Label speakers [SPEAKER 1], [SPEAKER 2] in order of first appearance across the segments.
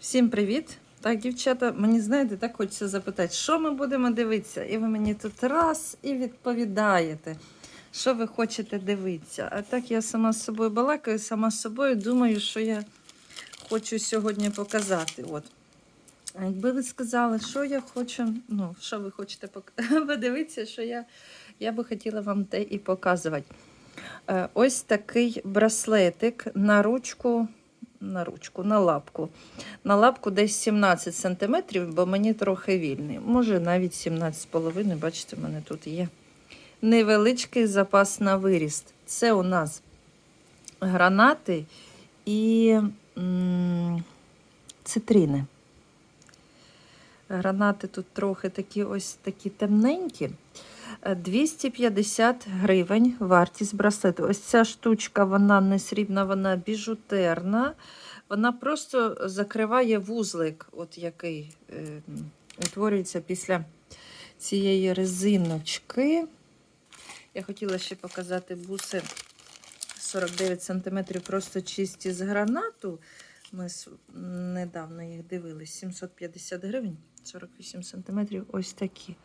[SPEAKER 1] Всім привіт! Так, дівчата, мені знаєте, так хочеться запитати, що ми будемо дивитися? І ви мені тут раз і відповідаєте, що ви хочете дивитися. А так я сама з собою балакаю, сама з собою думаю, що я хочу сьогодні показати. От. А якби ви сказали, що я хочу, ну, що ви хочете подивитися, що я, я би хотіла вам те і показувати. Е, Ось такий браслетик на ручку, на ручку, на лапку. На лапку десь 17 см, бо мені трохи вільний. Може навіть 17,5, бачите, в мене тут є невеличкий запас на виріст. Це у нас гранати і цитрини. Гранати тут трохи такі ось такі темненькі. Е, 250 гривень вартість браслету. Ось ця штучка, вона не срібна, вона біжутерна. Вона просто закриває вузлик, от який е, утворюється після цієї резиночки. Я хотіла ще показати буси 49 см, просто чисті з гранату. Ми недавно їх дивились. 750 гривень, 48 см. Ось такі.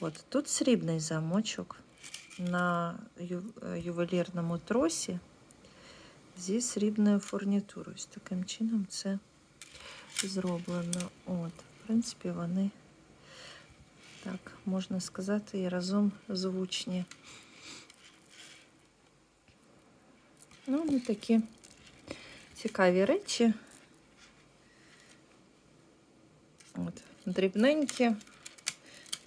[SPEAKER 1] От тут срібний замочок на е, ювелірному тросі зі срібною фурнітурою. Ось таким чином це зроблено. От, в принципі, вони, так, можна сказати, і разом звучні. Ну, не такі цікаві речі. От, дрібненькі.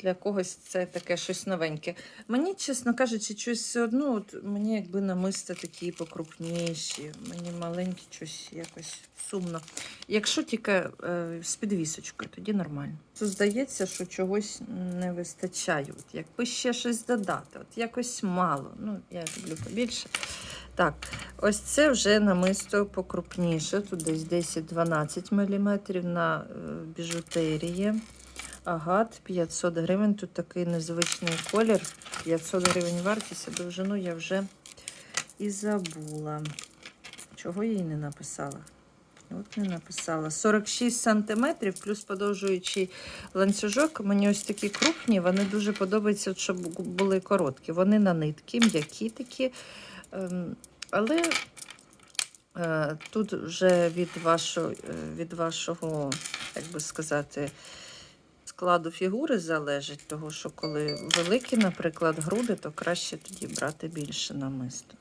[SPEAKER 1] Для когось це таке щось новеньке. Мені, чесно кажучи, щось все одно, от мені якби намисти такі покрупніші, мені маленькі щось якось сумно. Якщо тільки е, з підвісочкою, тоді нормально. То здається, що чогось не вистачає. От якби ще щось додати, от якось мало. Ну, я люблю побільше. Так, ось це вже намисто покрупніше. Тут десь 10-12 мм на е, біжутерії. Агат 500 гривень. Тут такий незвичний колір. 500 гривень вартість, а довжину я вже і забула. Чого я їй не написала? От не написала. 46 сантиметрів, плюс подовжуючий ланцюжок. Мені ось такі крупні, вони дуже подобаються, щоб були короткі. Вони на нитки, м'які такі. Ем, Але е, тут вже від вашого, е, від вашого, як би сказати, складу фігури залежить, того, що коли великі, наприклад, груди, то краще тоді брати більше намисто.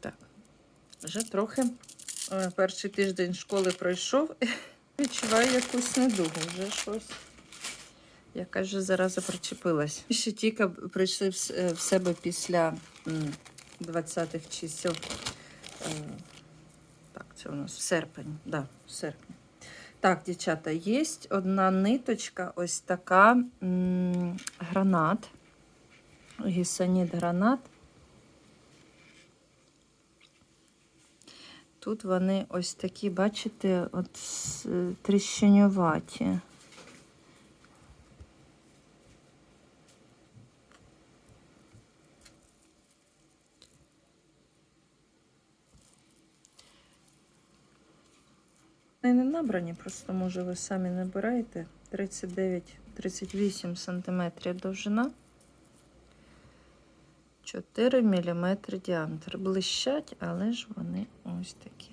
[SPEAKER 1] Так, вже трохи е, перший тиждень школи пройшов, відчуваю якусь недугу, вже щось. Якась же зараза причепилась. Ще тільки прийшли в е, в себе після 20-х чисел. Так, це у нас в серпень. Да, серпень. Так, дівчата, є одна ниточка, ось така гранат. Гісаніт гранат. Тут вони ось такі, бачите, от е, тріщинюваті. Набрані, просто може ви самі набираєте. 39-38 см довжина. 4 мм діаметр. Блищать, але ж вони ось такі.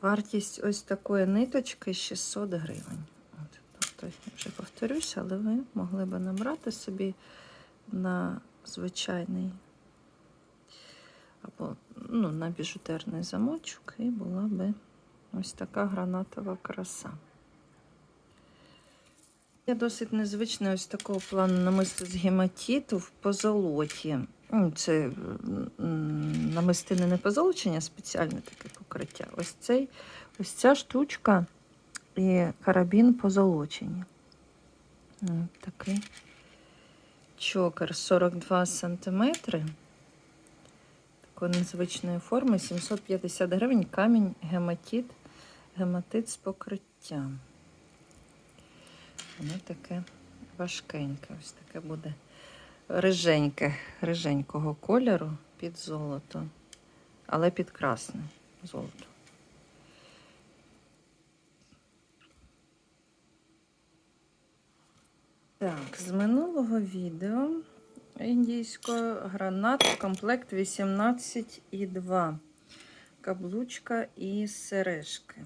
[SPEAKER 1] Вартість ось такої ниточки 600 гривень. Тобто, вже повторюся, але ви могли би набрати собі на звичайний або ну, на біжутерний замочок, і була би ось така гранатова краса. Я досить незвичне ось такого плану намисто з гематіту в позолоті. Ну, Це м, намистини не позолочення, спеціальне таке покриття. Ось цей, ось ця штучка і карабін позолочені. Такий чокер 42 сантиметри. Такої незвичної форми 750 гривень. Камінь гематит, гематит з покриттям. Воно таке важкеньке. Ось таке буде риженьке, риженького кольору під золото, але під красне золото. Так, з минулого відео індійського гранат комплект 18,2. Каблучка і сережки.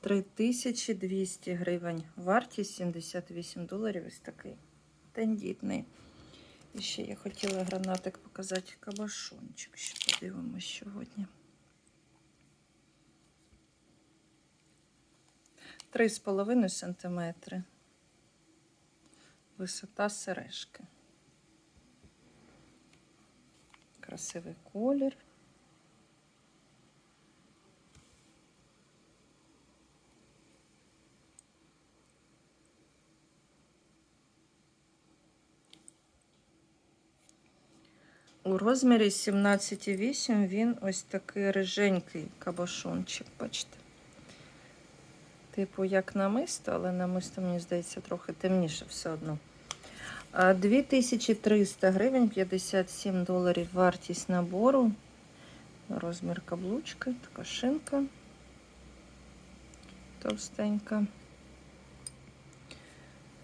[SPEAKER 1] 3200 гривень. Вартість 78 доларів. Ось такий тендітний. І ще я хотіла гранатик показати кабашончик. Ще подивимось сьогодні. 3,5 см. Висота сережки. Красивий колір. У розмірі 17,8 він ось такий риженький кабошончик, бачите. Типу, як намисто, але намисто, мені здається, трохи темніше все одно. 2300 гривень, 57 доларів вартість набору. Розмір каблучки, така шинка товстенька.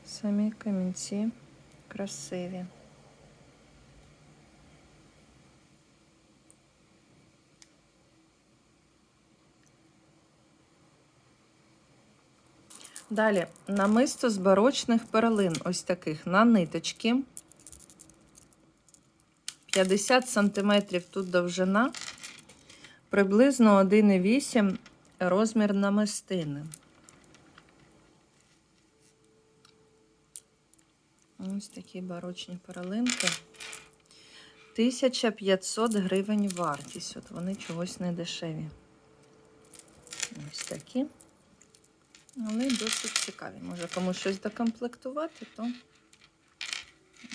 [SPEAKER 1] Самі камінці красиві. Далі намисто з барочних перлин, ось таких на ниточки. 50 см тут довжина, приблизно 1,8 розмір намистини. Ось такі барочні перлинки. 1500 гривень вартість. От вони чогось не дешеві. Ось такі. Але досить цікаві. Може комусь щось докомплектувати, то,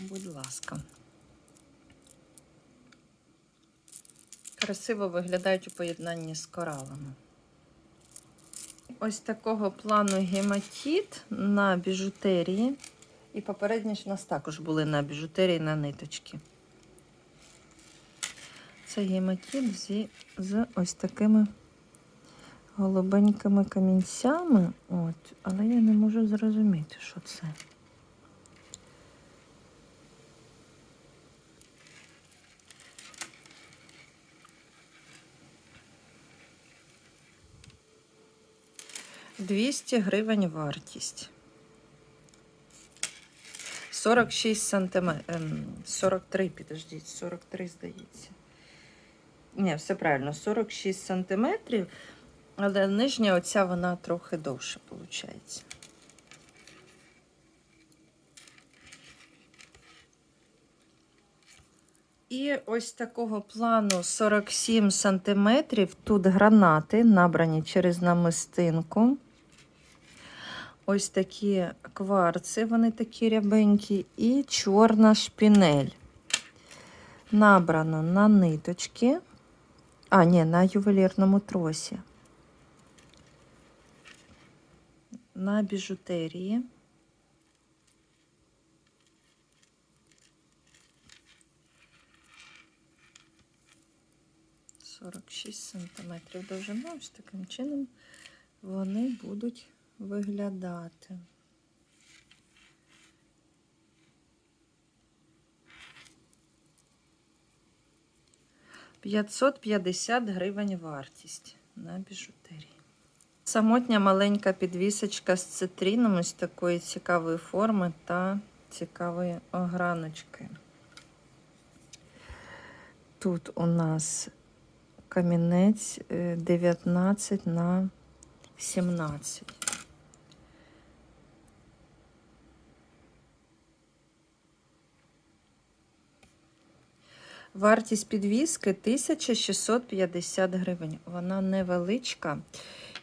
[SPEAKER 1] будь ласка. Красиво виглядають у поєднанні з коралами. Ось такого плану гематіт на біжутерії. І попередні ж у нас також були на біжутерії на ниточки. Це гематіт зі, з ось такими голубенькими камінцями, от, але я не можу зрозуміти, що це. Двісті гривень вартість. 46 сантиметрів. 43, підождіть, 43, здається. Ні, все правильно, 46 сантиметрів. Але нижня оця вона трохи довша, виходить. І ось такого плану 47 сантиметрів. Тут гранати набрані через намистинку. Ось такі кварци, вони такі рябенькі, і чорна шпінель. Набрано на ниточки, а, ні, на ювелірному тросі. На біжутерії. Сорок шість сантиметрів довжина, ось таким чином вони будуть виглядати. П'ятсот п'ятдесят гривень вартість на біжутерії. Самотня маленька підвісочка з цитрином ось такої цікавої форми та цікавої ограночки. Тут у нас камінець 19 е, на 17. Вартість підвіски 1650 гривень. Вона невеличка.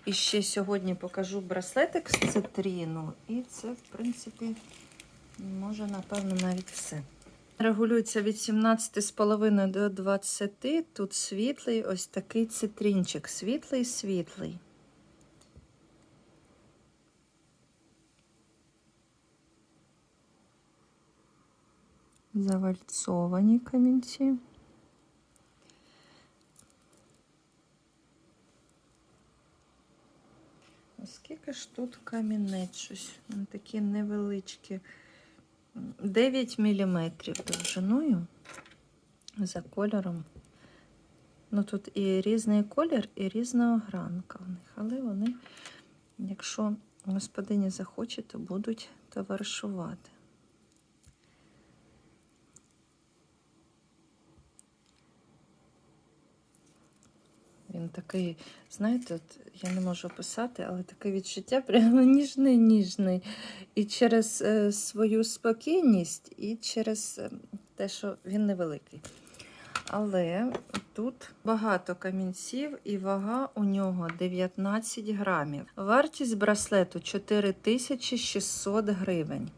[SPEAKER 1] І ще сьогодні покажу браслетик з цитріну. І це, в принципі, може, напевно, навіть все. Регулюється від 17,5 до 20. Тут світлий ось такий цитрінчик. Світлий, світлий. Завальцовані камінці. Скільки ж тут камінець? Щось такі невеличкі. 9 мм довжиною за кольором. Ну тут і різний колір, і різна огранка в них, але вони, якщо господині захоче, то будуть товаришувати. Він такий, знаєте, от я не можу описати, але таке відчуття прямо ніжний, ніжний. І через е, свою спокійність, і через е, те, що він невеликий. Але тут багато камінців, і вага у нього 19 грамів. Вартість браслету 4600 гривень.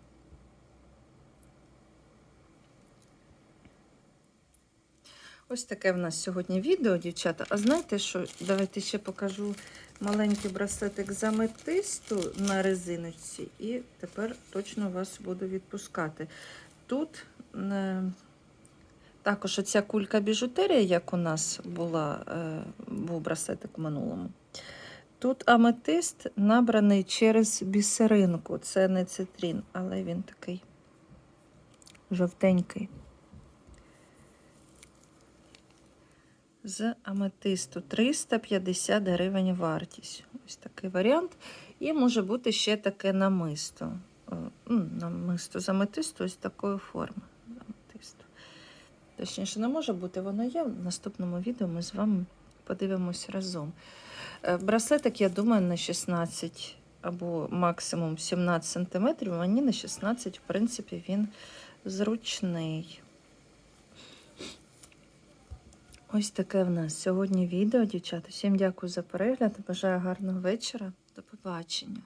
[SPEAKER 1] Ось таке в нас сьогодні відео, дівчата. А знаєте що? Давайте ще покажу маленький браслетик з аметисту на резиночці, і тепер точно вас буду відпускати. Тут е, також оця кулька біжутерія, як у нас була, е, був браслетик в минулому. Тут аметист набраний через бісеринку. Це не цитрін, але він такий жовтенький. З аметисту 350 гривень вартість. Ось такий варіант. І може бути ще таке намисто. Е, Намисто з аметисту ось такої форми. Аметисту. Точніше, не може бути, воно є. В наступному відео ми з вами подивимось разом. Е, Браслетик, я думаю, на 16 або максимум 17 см. Мені на 16, в принципі, він зручний. Ось таке в нас сьогодні відео, дівчата. Всім дякую за перегляд. Бажаю гарного вечора. До побачення.